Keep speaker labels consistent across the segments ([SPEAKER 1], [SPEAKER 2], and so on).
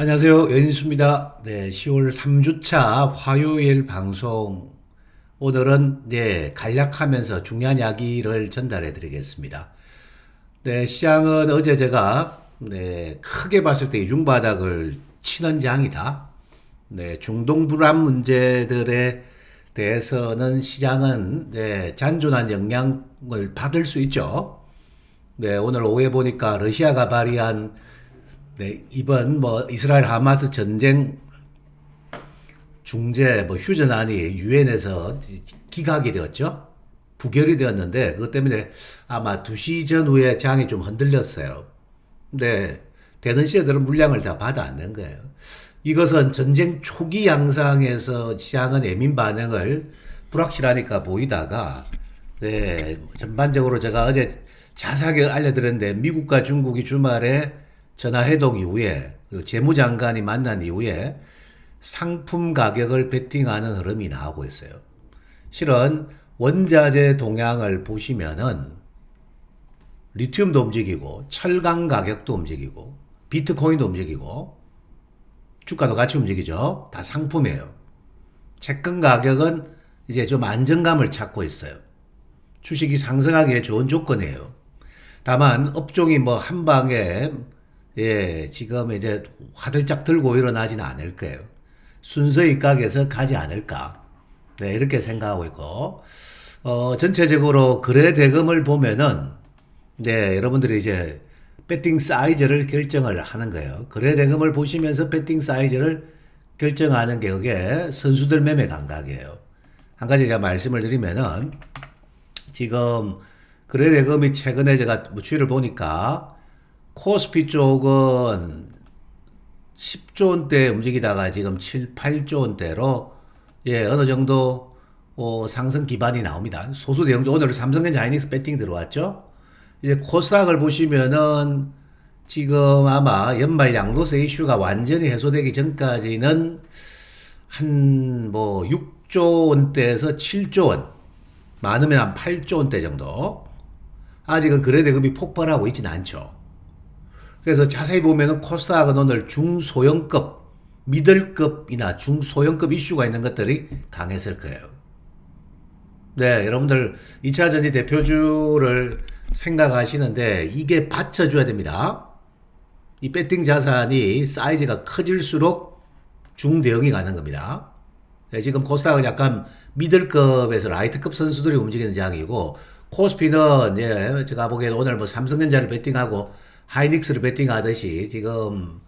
[SPEAKER 1] 안녕하세요. 연인수입니다. 네, 10월 3주차 화요일 방송. 오늘은 네, 간략하면서 중요한 이야기를 전달해 드리겠습니다. 네, 시장은 어제 제가 네, 크게 봤을 때 이중바닥을 치는 장이다. 네, 중동 불안 문제들에 대해서는 시장은 네, 잔존한 영향을 받을 수 있죠. 네, 오늘 오후에 보니까 러시아가 발의한 네, 이번 뭐 이스라엘 하마스 전쟁 중재 뭐 휴전안이 유엔에서 기각이 되었죠. 부결이 되었는데 그것 때문에 아마 2시 전후에 장이 좀 흔들렸어요. 근데 되는 시에들은 물량을 다 받아 안는 거예요. 이것은 전쟁 초기 양상에서 시장은 예민 반응을 불확실하니까 보이다가 네, 전반적으로 제가 어제 자세하게 알려드렸는데 미국과 중국이 주말에 전화회동 이후에 그리고 재무장관이 만난 이후에 상품 가격을 베팅하는 흐름이 나오고 있어요. 실은 원자재 동향을 보시면은 리튬도 움직이고 철강 가격도 움직이고 비트코인도 움직이고 주가도 같이 움직이죠. 다 상품이에요. 채권 가격은 이제 좀 안정감을 찾고 있어요. 주식이 상승하기에 좋은 조건이에요. 다만 업종이 뭐 한 방에 예, 지금 이제 화들짝 들고 일어나지는 않을 거예요. 순서의 각에서 가지 않을까. 네, 이렇게 생각하고 있고, 어, 전체적으로 거래 대금을 보면은, 네, 여러분들이 이제 배팅 사이즈를 결정을 하는 거예요. 거래 대금을 보시면서 배팅 사이즈를 결정하는 게 그게 선수들 매매 감각이에요. 한 가지 제가 말씀을 드리면은, 지금 거래 대금이 최근에 제가 뭐 추이를 보니까, 코스피 쪽은 10조 원대 움직이다가 지금 7, 8조 원대로 예, 어느 정도 어, 상승 기반이 나옵니다. 소수 대형주 오늘 삼성전자 하이닉스 배팅 들어왔죠. 이제 코스닥을 보시면은 지금 아마 연말 양도세 이슈가 완전히 해소되기 전까지는 한 뭐 6조 원대에서 7조 원, 많으면 한 8조 원대 정도. 아직은 거래 대금이 폭발하고 있지는 않죠. 그래서 자세히 보면은 코스닥은 오늘 중소형급, 미들급이나 중소형급 이슈가 있는 것들이 강했을 거예요. 네, 여러분들 2차 전지 대표주를 생각하시는데 이게 받쳐줘야 됩니다. 이 배팅 자산이 사이즈가 커질수록 중대형이 가는 겁니다. 네, 지금 코스닥은 약간 미들급에서 라이트급 선수들이 움직이는 장이고 코스피는 예, 제가 보기에는 오늘 뭐 삼성전자를 배팅하고 하이닉스를 베팅하듯이 지금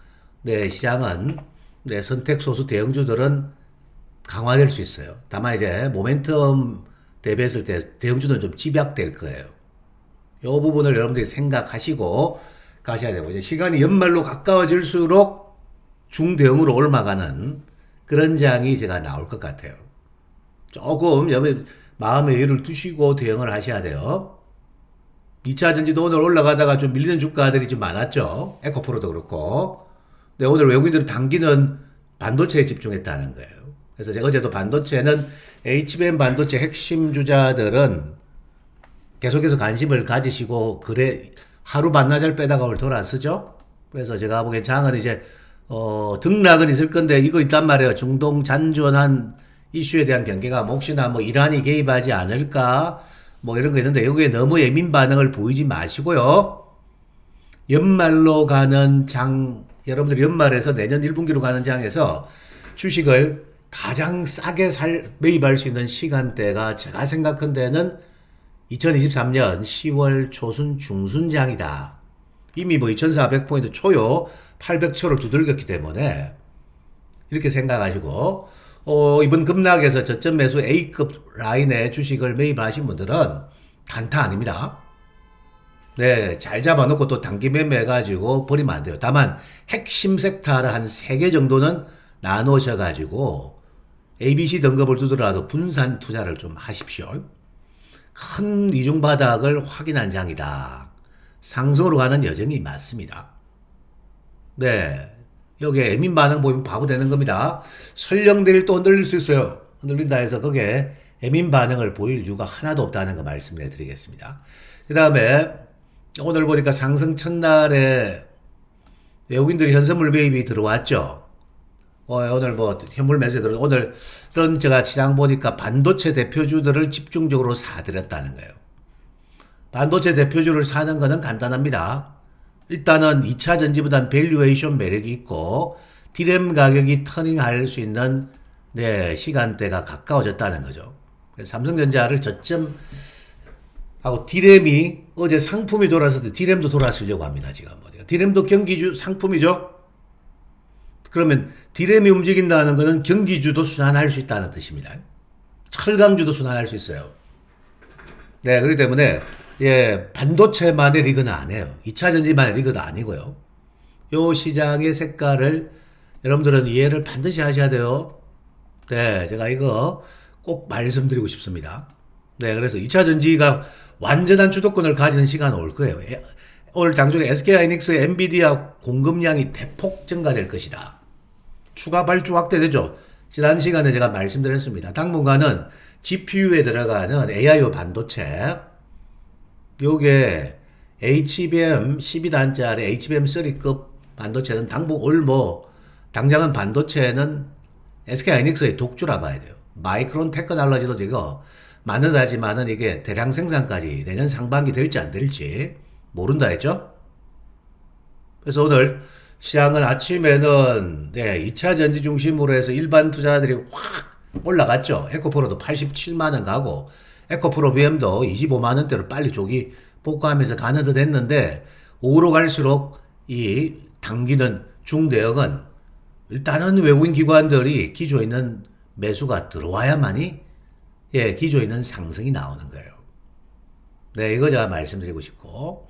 [SPEAKER 1] 네, 시장은 네, 선택 소수 대형주들은 강화될 수 있어요. 다만 이제 모멘텀 대비했을 때 대형주는 좀 집약될 거예요. 이 부분을 여러분들이 생각하시고 가셔야 되고 이제 시간이 연말로 가까워질수록 중대형으로 올라가는 그런 장이 제가 나올 것 같아요. 조금 여러분 마음의 여유를 두시고 대응을 하셔야 돼요. 2차 전지도 오늘 올라가다가 좀 밀리는 주가들이 좀 많았죠. 에코프로도 그렇고. 근데 오늘 외국인들이 당기는 반도체에 집중했다는 거예요. 그래서 제가 어제도 반도체는 HBM 반도체 핵심 주자들은 계속해서 관심을 가지시고 그래 하루 반나절 빼다가 오늘 돌아서죠. 그래서 제가 보기엔 장은 이제 어 등락은 있을 건데 이거 있단 말이에요. 중동 잔존한 이슈에 대한 경계가 혹시나 뭐 이란이 개입하지 않을까 뭐 이런 거 있는데 여기에 너무 예민 반응을 보이지 마시고요. 연말로 가는 장, 여러분들 연말에서 내년 1분기로 가는 장에서 주식을 가장 싸게 살, 매입할 수 있는 시간대가 제가 생각한 데는 2023년 10월 초순 중순장이다. 이미 뭐 2400포인트 초요 800초를 두들겼기 때문에 이렇게 생각하시고 어, 이번 급락에서 저점 매수 A급 라인의 주식을 매입하신 분들은 단타 아닙니다. 네, 잘 잡아놓고 또 단기 매매해가지고 버리면 안 돼요. 다만 핵심 섹터를 한 3개 정도는 나누셔가지고 ABC 등급을 두더라도 분산 투자를 좀 하십시오. 큰 이중 바닥을 확인한 장이다. 상승으로 가는 여정이 맞습니다. 네. 여기에 애민 반응 보이면 바보 되는 겁니다. 설령들이 또 흔들릴 수 있어요. 흔들린다 해서 거기에 애민 반응을 보일 이유가 하나도 없다는 거 말씀해 드리겠습니다. 그 다음에 오늘 보니까 상승 첫날에 외국인들이 현선물 매입이 들어왔죠. 어, 오늘 뭐 현물 매수에 들어 오늘은 제가 시장 보니까 반도체 대표주들을 집중적으로 사들였다는 거예요. 반도체 대표주를 사는 거는 간단합니다. 일단은 2차 전지보단 밸류에이션 매력이 있고 디램 가격이 터닝할 수 있는 네, 시간대가 가까워졌다는 거죠. 삼성전자를 저점 하고 디램이 어제 상품이 돌아서 디램도 돌아서려고 합니다. 지금 보니까 디램도 경기주 상품이죠. 그러면 디램이 움직인다는 것은 경기주도 순환할 수 있다는 뜻입니다. 철강주도 순환할 수 있어요. 네, 그렇기 때문에 예, 반도체만의 리그는 아니에요. 2차 전지만의 리그도 아니고요. 요 시장의 색깔을 여러분들은 이해를 반드시 하셔야 돼요. 네, 제가 이거 꼭 말씀드리고 싶습니다. 네, 그래서 2차 전지가 완전한 주도권을 가지는 시간 올 거예요. 에- 오늘 장중에 SK하이닉스의 엔비디아 공급량이 대폭 증가될 것이다. 추가 발주 확대되죠. 지난 시간에 제가 말씀드렸습니다. 당분간은 GPU에 들어가는 AIO 반도체, 요게 HBM 12단짜리 HBM 3급 반도체는 당분 올뭐 당장은 반도체는 SK 하이닉스의 독주라 봐야 돼요. 마이크론 테크놀로지도 많은 하지만은 이게 대량 생산까지 내년 상반기 될지 안 될지 모른다 했죠. 그래서 오늘 시장은 아침에는 네, 2차 전지 중심으로 해서 일반 투자들이 확 올라갔죠. 에코프로도 87만 원 가고 에코프로 BM도 25만 원대로 빨리 조기 복구하면서 가는 듯 했는데 오로 갈수록 이 당기는 중대형은 일단은 외국인 기관들이 기조에 있는 매수가 들어와야만이 예, 기조에 있는 상승이 나오는 거예요. 네, 이거 제가 말씀드리고 싶고,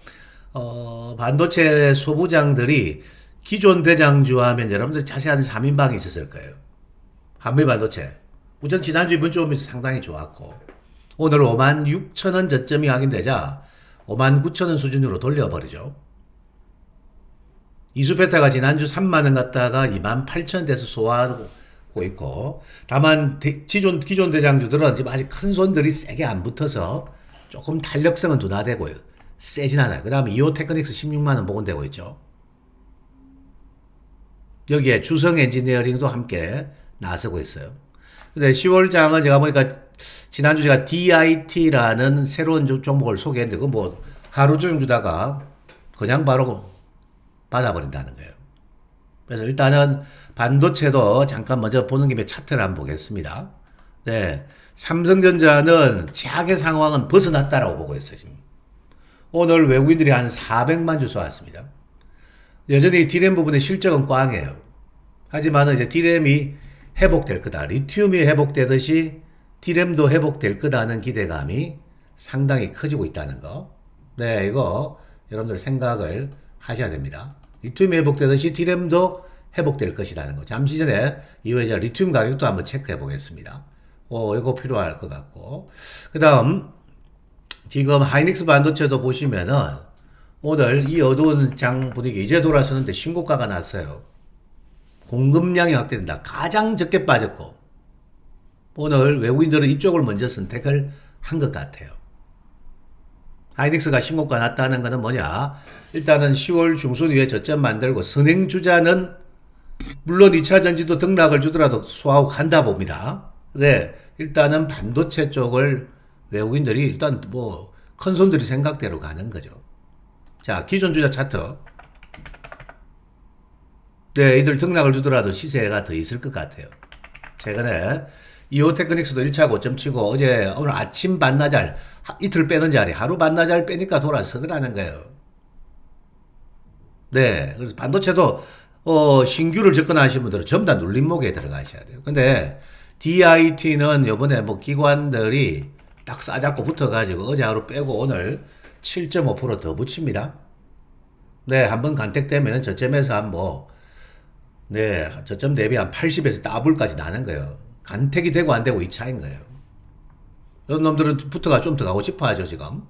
[SPEAKER 1] 어, 반도체 소부장들이 기존 대장주 하면 여러분들 자세한 3인방이 있었을 거예요. 한미 반도체. 우선 지난주 이번 주 오면서 상당히 좋았고, 오늘 5만 6천 원 저점이 확인되자 5만 9천 원 수준으로 돌려버리죠. 이수페타가 지난주 3만 원 갔다가 2만 8천 돼서 소화하고 있고 다만 대- 기존 기존 대장주들은 지금 아직 큰 손들이 세게 안 붙어서 조금 탄력성은 둔화되고요. 세진 않아요. 그 다음에 이오 테크닉스 16만 원 복원되고 있죠. 여기에 주성 엔지니어링도 함께 나서고 있어요. 근데 10월장은 제가 보니까 지난주 제가 DIT라는 새로운 종- 종목을 소개했는데 그거 뭐 하루 종일 주다가 그냥 바로 받아버린다는 거예요. 그래서 일단은 반도체도 잠깐 먼저 보는 김에 차트를 한번 보겠습니다. 네. 삼성전자는 최악의 상황은 벗어났다라고 보고 있어요, 지금. 오늘 외국인들이 한 400만 주 쏘았습니다. 여전히 디램 부분의 실적은 꽝이에요. 하지만 이제 디램이 회복될 거다. 리튬이 회복되듯이 디램도 회복될 거다는 기대감이 상당히 커지고 있다는 거. 네, 이거 여러분들 생각을 하셔야 됩니다. 리튬이 회복되듯이 디램도 회복될 것이라는 거. 잠시 전에 이후에 리튬 가격도 한번 체크해 보겠습니다. 어, 이거 필요할 것 같고. 그 다음, 지금 하이닉스 반도체도 보시면은 오늘 이 어두운 장 분위기 이제 돌아서는데 신고가가 났어요. 공급량이 확대된다. 가장 적게 빠졌고 오늘 외국인들은 이쪽을 먼저 선택을 한 것 같아요. 하이닉스가 신고가 났다는 것은 뭐냐? 일단은 10월 중순 이후에 저점 만들고 선행주자는 물론 2차 전지도 등락을 주더라도 소화하고 간다 봅니다. 네, 일단은 반도체 쪽을 외국인들이 일단 뭐 큰 손들이 생각대로 가는 거죠. 자, 기존 주자 차트. 네, 이들 등락을 주더라도 시세가 더 있을 것 같아요. 최근에 이오 테크닉스도 1차 고점 치고 어제 오늘 아침 반나절 하- 이틀 빼는 자리 하루 반나절 빼니까 돌아서더라는 거예요. 네, 그래서 반도체도 어, 신규를 접근하신 분들은 전부 다 눌림목에 들어가셔야 돼요. 근데 DIT는 요번에 뭐 기관들이 딱 싸잡고 붙어가지고 어제 하루 빼고 오늘 7.5%더 붙입니다. 네, 한번 간택되면 저점에서 한 뭐, 네, 저점 대비 한 80에서 더블까지 나는 거예요. 간택이 되고 안 되고 이 차인 거예요. 이런 놈들은 붙어가 좀 더 가고 싶어 하죠, 지금.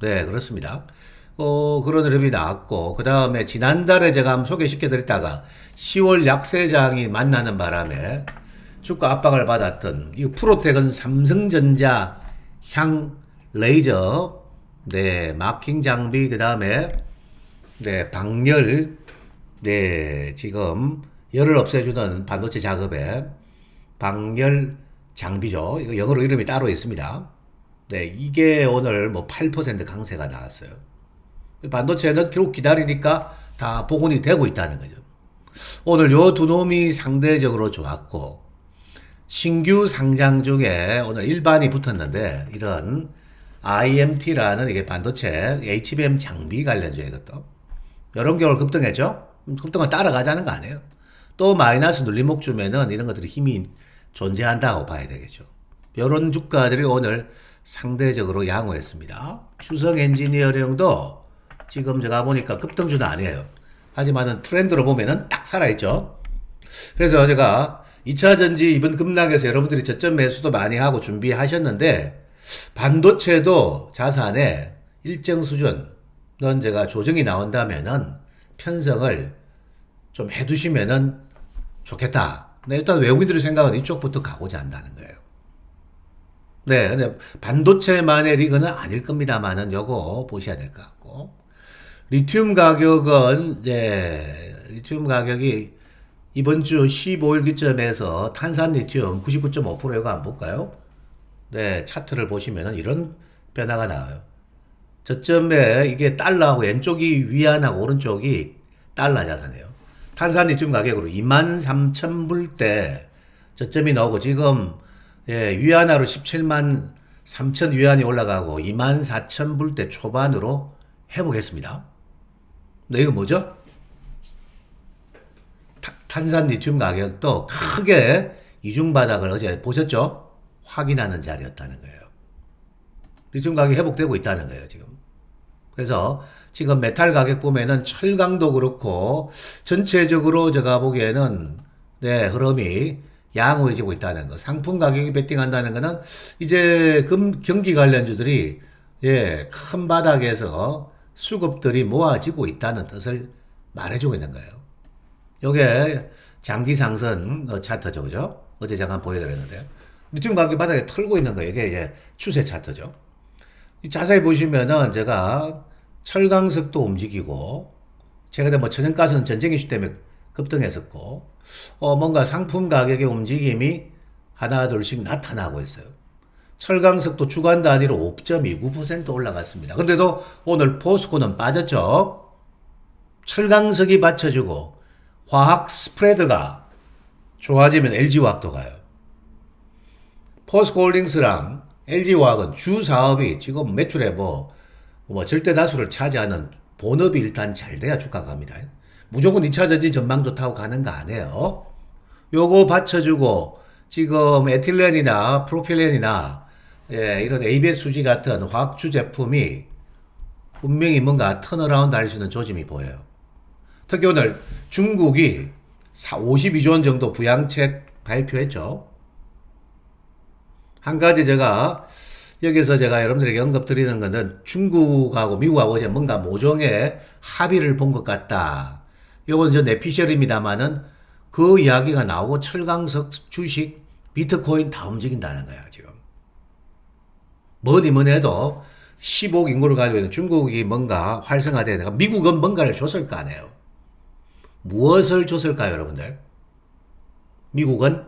[SPEAKER 1] 네, 그렇습니다. 어, 그런 흐름이 나왔고, 그 다음에 지난달에 제가 한번 소개시켜 드렸다가 10월 약세장이 만나는 바람에 주가 압박을 받았던 이 프로텍은 삼성전자 향 레이저, 네, 마킹 장비, 그 다음에 네, 방열 네, 지금 열을 없애주는 반도체 작업에 방열 장비죠. 이거 영어로 이름이 따로 있습니다. 네, 이게 오늘 뭐 8% 강세가 나왔어요. 반도체는 결국 기다리니까 다 복원이 되고 있다는 거죠. 오늘 요 두 놈이 상대적으로 좋았고, 신규 상장 중에 오늘 일반이 붙었는데, 이런 IMT라는 이게 반도체 HBM 장비 관련주 이것도. 이런 경우를 급등했죠? 음, 급등을 따라가자는 거 아니에요. 또 마이너스 눌림목 주면은 이런 것들이 힘이 존재한다고 봐야 되겠죠. 이런 주가들이 오늘 상대적으로 양호했습니다. 추성 엔지니어링도 지금 제가 보니까 급등주는 아니에요. 하지만은 트렌드로 보면은 딱 살아있죠. 그래서 제가 2차 전지 이번 급락에서 여러분들이 저점 매수도 많이 하고 준비하셨는데 반도체도 자산의 일정 수준은 제가 조정이 나온다면은 편성을 좀 해두시면은 좋겠다. 네, 일단 외국인들의 생각은 이쪽부터 가고자 한다는 거예요. 네, 근데 반도체만의 리그는 아닐 겁니다만은 요거 보셔야 될 것 같고. 리튬 가격은, 네, 리튬 가격이 이번 주 15일 기점에서 탄산 리튬 99.5% 이거 안 볼까요? 네, 차트를 보시면은 이런 변화가 나와요. 저점에 이게 달러하고 왼쪽이 위안하고 오른쪽이 달러 자산이에요. 탄산 리튬 가격으로 23,000불 대 저점이 나오고 지금 예, 위안화로 17만 3천 위안이 올라가고 24,000불 대 초반으로 회복했습니다. 네, 이거 뭐죠? 타- 탄산 리튬 가격도 크게 이중 바닥을 어제 보셨죠? 확인하는 자리였다는 거예요. 리튬 가격이 회복되고 있다는 거예요, 지금. 그래서 지금 메탈 가격 보면은 철강도 그렇고 전체적으로 제가 보기에는 네, 흐름이 양호해지고 있다는 거. 상품 가격이 베팅한다는 거는 이제 금 경기 관련주들이 예, 큰 바닥에서 수급들이 모아지고 있다는 뜻을 말해주고 있는 거예요. 요게 장기 상승 어, 차트죠, 그죠? 어제 잠깐 보여드렸는데요. 리튬 가격 바닥에 털고 있는 거예요. 이게 이제 추세 차트죠. 이 자세히 보시면은 제가 철강석도 움직이고 최근에 뭐 천연가스는 전쟁 이슈 때문에 급등했었고 어 뭔가 상품 가격의 움직임이 하나 둘씩 나타나고 있어요. 철강석도 주간 단위로 5.29% 올라갔습니다. 그런데도 오늘 포스코는 빠졌죠. 철강석이 받쳐주고 화학 스프레드가 좋아지면 LG화학도 가요. 포스코 홀딩스랑 LG화학은 주 사업이 지금 매출에 뭐, 뭐 절대 다수를 차지하는 본업이 일단 잘 돼야 주가가 갑니다. 무조건 2차 전지 전망 좋다고 가는 거 아니에요. 요거 받쳐주고 지금 에틸렌이나 프로필렌이나 예, 이런 ABS 수지 같은 화학주 제품이 분명히 뭔가 턴어라운드 할 수 있는 조짐이 보여요. 특히 오늘 중국이 52조 원 정도 부양책 발표했죠. 한 가지 제가 여기서 제가 여러분들에게 언급 드리는 것은 중국하고 미국하고 어제 뭔가 모종의 합의를 본 것 같다. 요건 저 내피셜입니다만은 그 이야기가 나오고 철강석 주식 비트코인 다 움직인다는 거야, 지금. 뭐니 뭐니 해도 15억 인구를 가지고 있는 중국이 뭔가 활성화되니까 미국은 뭔가를 줬을 거 아니에요. 무엇을 줬을까요, 여러분들? 미국은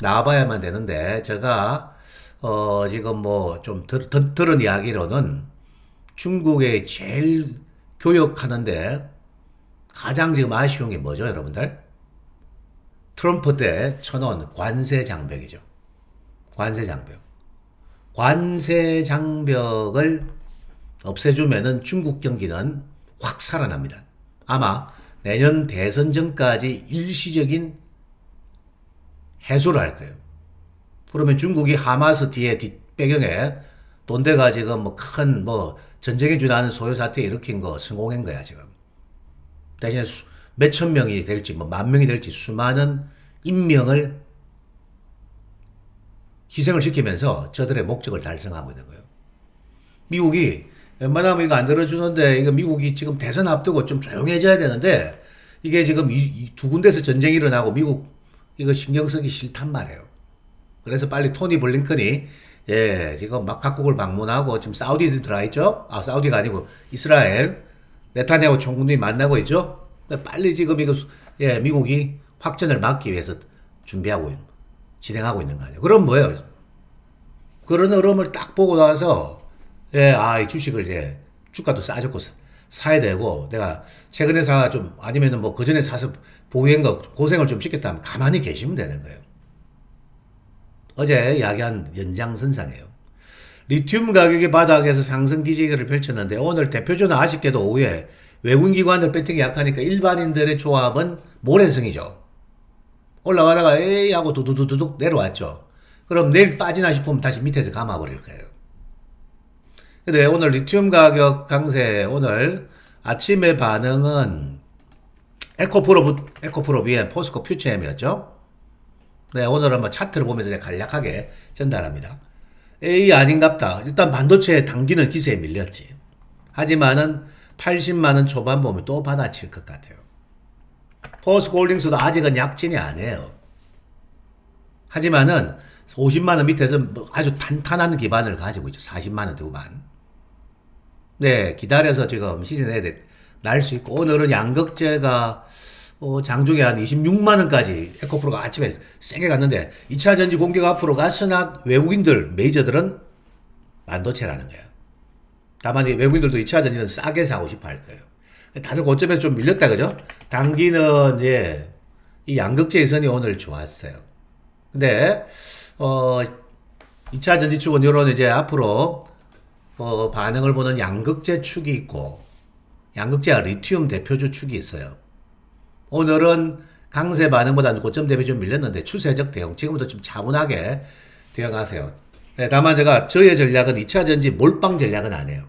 [SPEAKER 1] 나와봐야만 되는데 제가 어 지금 뭐 좀 들은 이야기로는 중국의 제일 교역하는데 가장 지금 아쉬운 게 뭐죠, 여러분들? 트럼프 때 쳐놓은 관세 장벽이죠. 관세 장벽. 관세 장벽을 없애주면은 중국 경기는 확 살아납니다. 아마 내년 대선 전까지 일시적인 해소를 할 거예요. 그러면 중국이 하마스 뒤에 뒷배경에 돈대가 지금 뭐큰뭐 전쟁에 준하는 소요 사태 일으킨 거 성공한 거야 지금. 대신에 몇천 명이 될지 뭐 만 명이 될지 수많은 인명을 희생을 시키면서 저들의 목적을 달성하고 있는 거예요. 미국이 웬만하면 이거 안 들어주는데 이거 미국이 지금 대선 앞두고 좀 조용해져야 되는데 이게 지금 이, 이 두 군데서 전쟁이 일어나고 미국 이거 신경 쓰기 싫단 말이에요. 그래서 빨리 토니 블링컨이 예, 지금 막 각국을 방문하고 지금 사우디도 들어와 있죠? 아, 사우디가 아니고 이스라엘 네타냐후 총군이 만나고 있죠? 빨리 지금 이거 수- 예, 미국이 확전을 막기 위해서 준비하고 있- 진행하고 있는 거 아니에요. 그럼 뭐예요? 그런 흐름을 딱 보고 나서 예, 아, 이 주식을 이제 주가도 싸졌고 사- 사야 되고 내가 최근에 사 좀 아니면은 뭐 그전에 사서 보유한 거 고생을 좀 시켰다면 가만히 계시면 되는 거예요. 어제 이야기한 연장선상이에요. 리튬 가격이 바닥에서 상승 기지개를 펼쳤는데 오늘 대표주는 아쉽게도 오후에 외국인 기관들 배팅이 약하니까 일반인들의 조합은 모래성이죠. 올라가다가 에이 하고 두두두둑 내려왔죠. 그럼 내일 빠지나 싶으면 다시 밑에서 감아버릴 거예요. 근데 오늘 리튬 가격 강세 오늘 아침의 반응은 에코프로 에코프로 위에 포스코 퓨처엠이었죠. 네, 오늘은 뭐 차트를 보면서 간략하게 전달합니다. A 아닌갑다. 일단 반도체 당기는 기세에 밀렸지. 하지만은 80만 원 초반 보면 또 받아칠 것 같아요. 포스코홀딩스도 아직은 약진이 아니에요. 하지만은 50만 원 밑에서 뭐 아주 탄탄한 기반을 가지고 있죠. 40만 원 후반. 네, 기다려서 지금 시즌에 날수 있고 오늘은 양극재가 어, 장중에 한 26만 원까지 에코프로가 아침에 세게 갔는데 2차 전지 공격 앞으로 갔으나 외국인들 메이저들은 반도체라는 거야. 다만 이 외국인들도 2차 전지는 싸게 사고 싶어 할 거예요. 다들 고점에서 좀 밀렸다 그죠? 당기는 예, 이 양극재의 선이 오늘 좋았어요. 근데 어 2차 전지 축은 요런 이제 앞으로 어, 반응을 보는 양극재 축이 있고 양극재와 리튬 대표주 축이 있어요. 오늘은 강세 반응보다는 고점 대비 좀 밀렸는데 추세적 대응 지금부터 좀 차분하게 대응하세요. 네, 다만 제가 저의 전략은 2차 전지 몰빵 전략은 아니에요.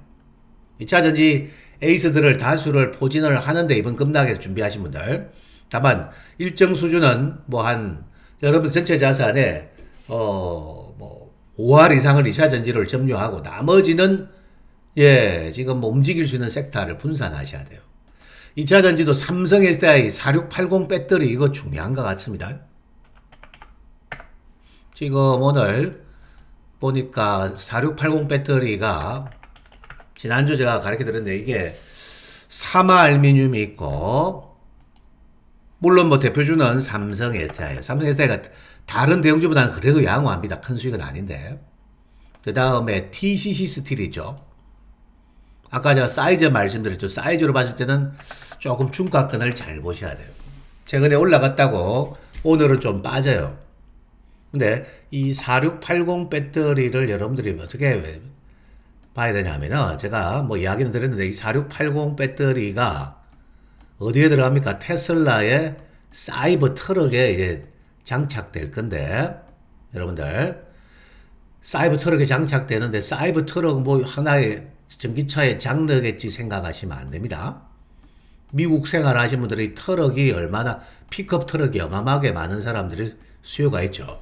[SPEAKER 1] 2차 전지 에이스들을 다수를 포진을 하는데 이번 급락에서 준비하신 분들 다만 일정 수준은 뭐 한 여러분 전체 자산에 어뭐 5할 이상을 2차 전지를 점유하고 나머지는 예 지금 뭐 움직일 수 있는 섹터를 분산하셔야 돼요. 2차 전지도 삼성 SDI 4680 배터리 이거 중요한 것 같습니다. 지금 오늘 보니까 4680 배터리가 지난주 제가 가르쳐 드렸는데 이게 사마 알미늄이 있고 물론 뭐 대표주는 삼성 SDI 삼성 SDI가 다른 대형주보다는 그래도 양호합니다. 큰 수익은 아닌데 그 다음에 TCC 스틸이죠. 아까 제가 사이즈 말씀드렸죠. 사이즈로 봤을 때는 조금 중가권을 잘 보셔야 돼요. 최근에 올라갔다고 오늘은 좀 빠져요. 근데 이 4680 배터리를 여러분들이 어떻게 봐야 되냐면은 제가 뭐 이야기는 드렸는데 이 4680 배터리가 어디에 들어갑니까? 테슬라의 사이버 트럭에 이제 장착될 건데 여러분들 사이버 트럭에 장착되는데 사이버 트럭 뭐 하나의 전기차의 장르겠지 생각하시면 안 됩니다. 미국 생활하신 분들이 트럭이 얼마나 픽업 트럭이 어마어마하게 많은 사람들이 수요가 있죠.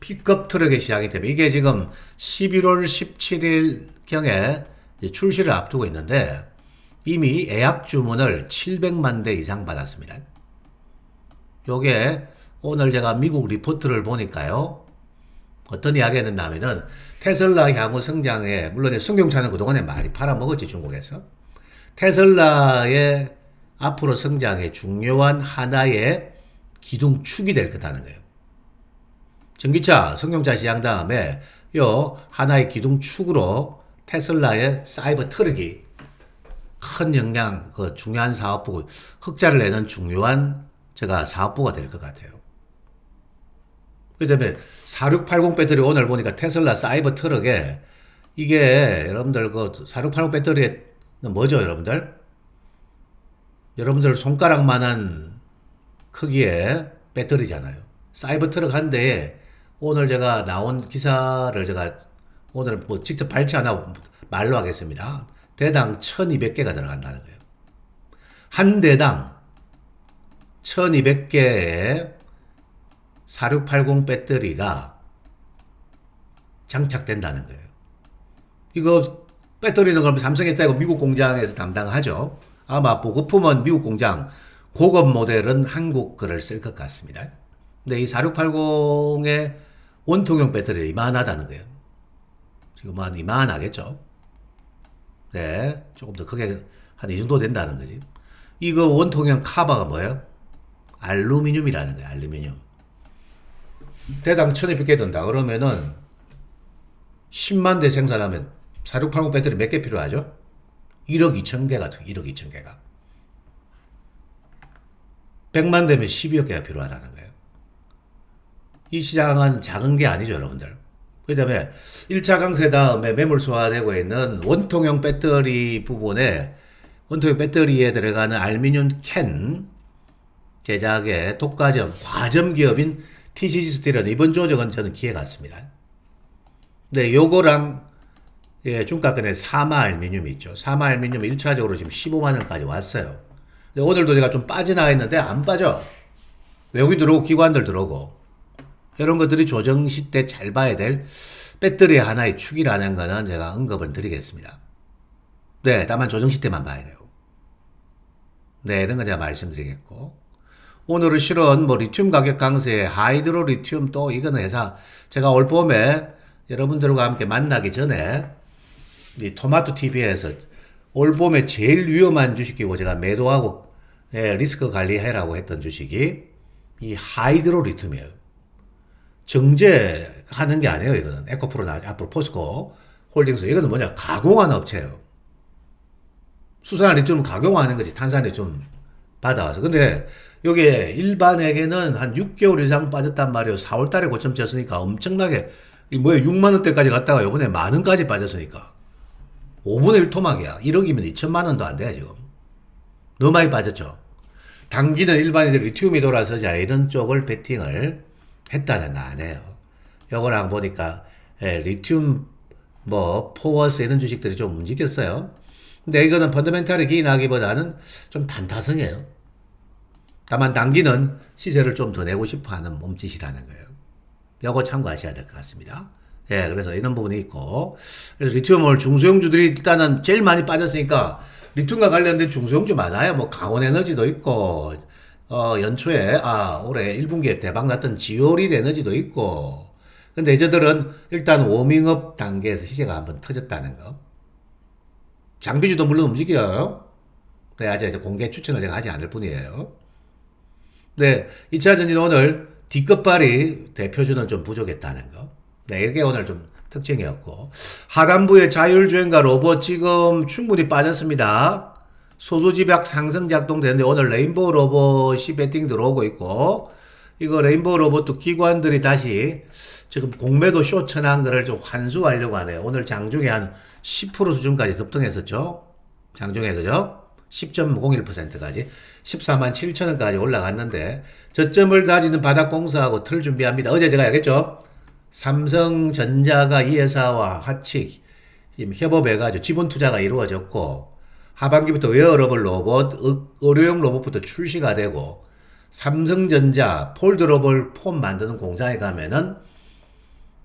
[SPEAKER 1] 픽업 트럭의 시작이 되면 이게 지금 11월 17일 경에 출시를 앞두고 있는데 이미 예약 주문을 700만 대 이상 받았습니다. 요게 오늘 제가 미국 리포트를 보니까요. 어떤 이야기가 했냐면은 테슬라 향후 성장에 물론 승용차는 그동안에 많이 팔아먹었지 중국에서 테슬라의 앞으로 성장에 중요한 하나의 기둥축이 될 거다는 거예요. 전기차, 승용차 시장 다음에 요 하나의 기둥축으로 테슬라의 사이버 트럭이 큰 영향, 그 중요한 사업부고 흑자를 내는 중요한 제가 사업부가 될 것 같아요. 그 다음에 4680 배터리 오늘 보니까 테슬라 사이버 트럭에 이게 여러분들 그 4680 배터리는 뭐죠, 여러분들? 여러분들 손가락만한 크기의 배터리잖아요. 사이버 트럭 한 대에 오늘 제가 나온 기사를 제가 오늘 뭐 직접 안 하고 말로 하겠습니다. 대당 1200개가 들어간다는 거예요. 한 대당 1200개의 4680 배터리가 장착된다는 거예요. 이거 배터리는 그럼 삼성에 따고 미국 공장에서 담당하죠. 아마 보급품은 미국 공장, 고급 모델은 한국 거를 쓸 것 같습니다. 근데 이 4680의 원통형 배터리 이만하다는 거예요. 지금 한 이만하겠죠. 네, 조금 더 크게 한 이 정도 된다는 거지. 이거 원통형 카바가 뭐예요? 알루미늄이라는 거예요. 알루미늄. 대당 1200개 든다. 그러면은 10만 대 생산하면 4680 배터리 몇 개 필요하죠? 1억 2천 개가 돼. 1억 2천 개가. 100만 대면 12억 개가 필요하다는 거예요. 이 시장은 작은 게 아니죠, 여러분들. 그 다음에 1차 강세 다음에 매물 소화되고 있는 원통형 배터리 부분에 원통형 배터리에 들어가는 알루미늄 캔 제작의 독과점, 과점 기업인 TCG 스틸은 이번 조정은 저는 기회 같습니다. 네, 요거랑 예, 중가권의 사마 알루미늄이 있죠. 사마 알루미늄 1차적으로 지금 15만 원까지 왔어요. 근데 오늘도 제가 좀 빠져나가 있는데 안 빠져. 외국인 들어오고 기관들 들어오고 이런 것들이 조정 시 때 잘 봐야 될 배터리 하나의 축이라는 거는 제가 언급을 드리겠습니다. 네, 다만 조정 시 때만 봐야 돼요. 네, 이런 거 제가 말씀드리겠고. 오늘은 실은 뭐 리튬 가격 강세, 하이드로 리튬 또 이거는 회사 제가 올 봄에 여러분들과 함께 만나기 전에 이 토마토 TV에서 올 봄에 제일 위험한 주식이고 제가 매도하고 예, 리스크 관리해라고 했던 주식이 이 하이드로 리튬이에요. 정제하는 게 아니에요, 이거는. 에코프로나 앞으로 포스코 홀딩스 이거는 뭐냐 가공하는 업체예요. 수산화 리튬을 가공하는 거지 탄산 리튬 받아와서. 근데 요게 일반에게는 한 6개월 이상 빠졌단 말이에요. 4월 달에 고점 쳤으니까 엄청나게 이 뭐야 6만 원대까지 갔다가 요번에 만 원까지 빠졌으니까 5분의 1 토막이야. 1억이면 2천만 원도 안 돼요, 지금. 너무 많이 빠졌죠. 단기는 일반인들 리튬이 돌아서자 이런 쪽을 베팅을 했다는 거 아니에요. 요거랑 보니까 예, 리튬 뭐 포워스 이런 주식들이 좀 움직였어요. 근데 이거는 펀더멘탈이 기인하기보다는 좀 단타성이에요. 다만 단기는 시세를 좀 더 내고 싶어 하는 몸짓이라는 거예요. 요거 참고하셔야 될 것 같습니다. 예, 그래서 이런 부분이 있고. 그래서 리튬을 중소형주들이 일단은 제일 많이 빠졌으니까 리튬과 관련된 중소형주 많아요. 뭐 강원 에너지도 있고, 어, 연초에, 아, 올해 1분기에 대박 났던 지오리 에너지도 있고. 근데 저들은 일단 워밍업 단계에서 시세가 한번 터졌다는 거. 장비주도 물론 움직여요. 네, 아직 공개 추천을 제가 하지 않을 뿐이에요. 네, 2차 전지는 오늘 뒷끝발이 대표주는 좀 부족했다는 거. 네, 이게 오늘 좀 특징이었고. 하단부의 자율주행과 로봇 지금 충분히 빠졌습니다. 소수집약 상승 작동되는데 오늘 레인보우 로봇이 배팅 들어오고 있고, 이거 레인보우 로봇도 기관들이 다시 지금 공매도 쇼천한 거를 좀 환수하려고 하네요. 오늘 장중에 한 10% 수준까지 급등했었죠. 장중에 그죠? 10.01%까지 14만 7천 원까지 올라갔는데 저점을 다지는 바닥공사하고 틀 준비합니다. 어제 제가 얘기했죠. 삼성전자가 이 회사와 하치 협업해가지고 지분 투자가 이루어졌고 하반기부터 웨어러블 로봇, 의- 의료용 로봇부터 출시가 되고 삼성전자 폴드러블 폼 만드는 공장에 가면은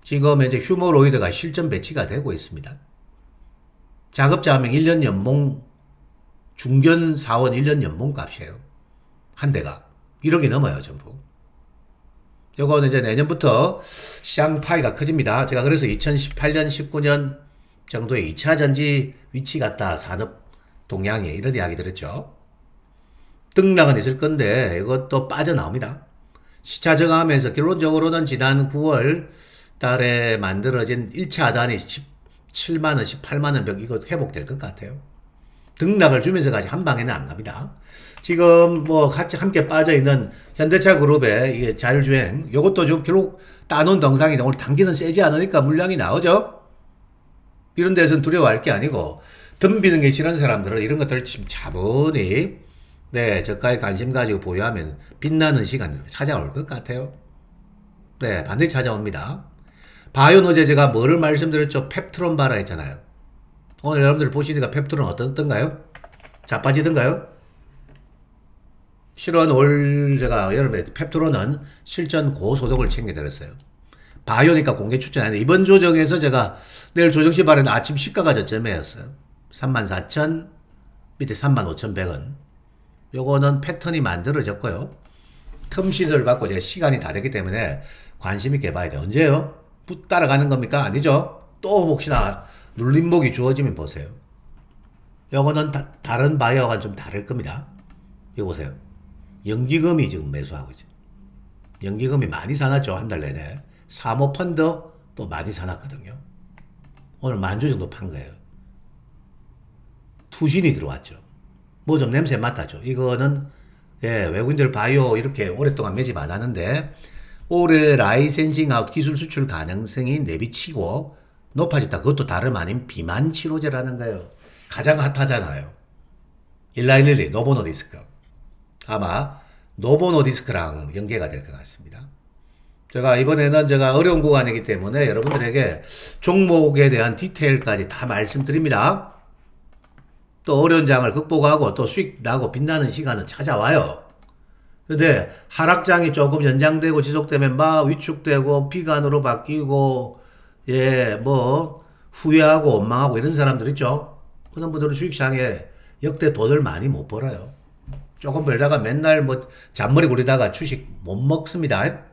[SPEAKER 1] 지금 이제 휴머로이드가 실전 배치가 되고 있습니다. 작업자 한 명 1년 연봉 중견 사원 1년 연봉 값이에요. 한 대가. 1억이 넘어요, 전부. 요거는 이제 내년부터 시장 파이가 커집니다. 제가 그래서 2018년, 19년 정도에 2차 전지 위치 같다, 산업 동향이 이런 이야기 들었죠. 등락은 있을 건데 이것도 빠져나옵니다. 시차 정하면서 결론적으로는 지난 9월 달에 만들어진 1차 하단이 17만원, 18만원 벽 이거 회복될 것 같아요. 등락을 주면서까지 한 방에는 안 갑니다. 지금 뭐 같이 함께 빠져 있는 현대차 그룹의 이게 자율주행 이것도 좀 결국 따놓은 동상인데 오늘 단기는 세지 않으니까 물량이 나오죠. 이런 데서는 두려워할 게 아니고 덤비는 게 싫은 사람들은 이런 것들을 지금 차분히 네 저가에 관심 가지고 보유하면 빛나는 시간 찾아올 것 같아요. 네 반드시 찾아옵니다. 바이오 어제 제가 뭐를 말씀드렸죠? 펩트론 바라 했잖아요. 오늘 여러분들 보시니까 펩트론 어떻던가요? 자빠지던가요? 실은 올 제가 여름에 펩트론은 실전 고소득을 챙겨드렸어요. 바이오니까 공개 추천 아닌데 이번 조정에서 제가 내일 조정 시 발에는 아침 시가가 저점이었어요. 34,000 밑에 35,100원. 요거는 패턴이 만들어졌고요. 텀신을 받고 제가 시간이 다 됐기 때문에 관심 있게 봐야 돼요. 언제요? 부- 따라가는 겁니까? 아니죠. 또 혹시나 눌림목이 주어지면 보세요. 요거는 다, 른 바이오가 좀 다를 겁니다. 이거 보세요. 연기금이 지금 매수하고 있죠. 연기금이 많이 사놨죠. 한 달 내내. 사모펀드 또 많이 사놨거든요. 오늘 만주 정도 판 거예요. 투신이 들어왔죠. 뭐 좀 냄새 맡아죠. 이거는 예, 외국인들 바이오 이렇게 오랫동안 매집 안 하는데 올해 라이센싱 아웃 기술 수출 가능성이 내비치고 높아졌다. 그것도 다름 아닌 비만 치료제라는 거예요. 가장 핫하잖아요. 일라일리 노보노디스크. 아마 노보노디스크랑 연계가 될 것 같습니다. 제가 이번에는 제가 어려운 구간이기 때문에 여러분들에게 종목에 대한 디테일까지 다 말씀드립니다. 또 어려운 장을 극복하고 또 수익 나고 빛나는 시간은 찾아와요. 근데 하락장이 조금 연장되고 지속되면 막 위축되고 비관으로 바뀌고 예 뭐 후회하고 원망하고 이런 사람들 있죠. 그런 분들은 주식시장에 역대 돈을 많이 못 벌어요. 조금 벌다가 맨날 뭐 잔머리 굴리다가 주식 못 먹습니다.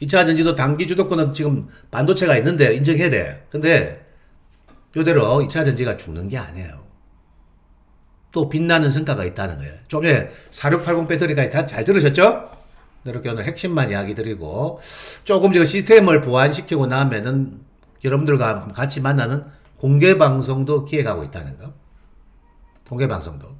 [SPEAKER 1] 2차 전지도 단기 주도권은 지금 반도체가 있는데 인정해야 돼. 근데 요대로 2차 전지가 죽는 게 아니에요. 또 빛나는 성과가 있다는 거예요. 좀 전에 4680 배터리까지 다잘 들으셨죠? 이렇게 오늘 핵심만 이야기 드리고 조금 저 시스템을 보완시키고 나면은 여러분들과 같이 만나는 공개 방송도 기획하고 있다는 거. 공개 방송도.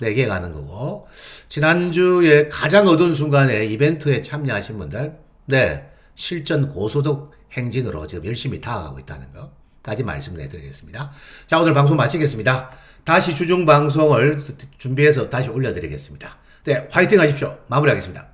[SPEAKER 1] 네, 기획하는 거고. 지난주에 가장 어두운 순간에 이벤트에 참여하신 분들, 네, 실전 고소득 행진으로 지금 열심히 다가가고 있다는 거. 까지 말씀을 해드리겠습니다. 자, 오늘 방송 마치겠습니다. 다시 주중 방송을 준비해서 다시 올려드리겠습니다. 네, 화이팅 하십시오. 마무리하겠습니다.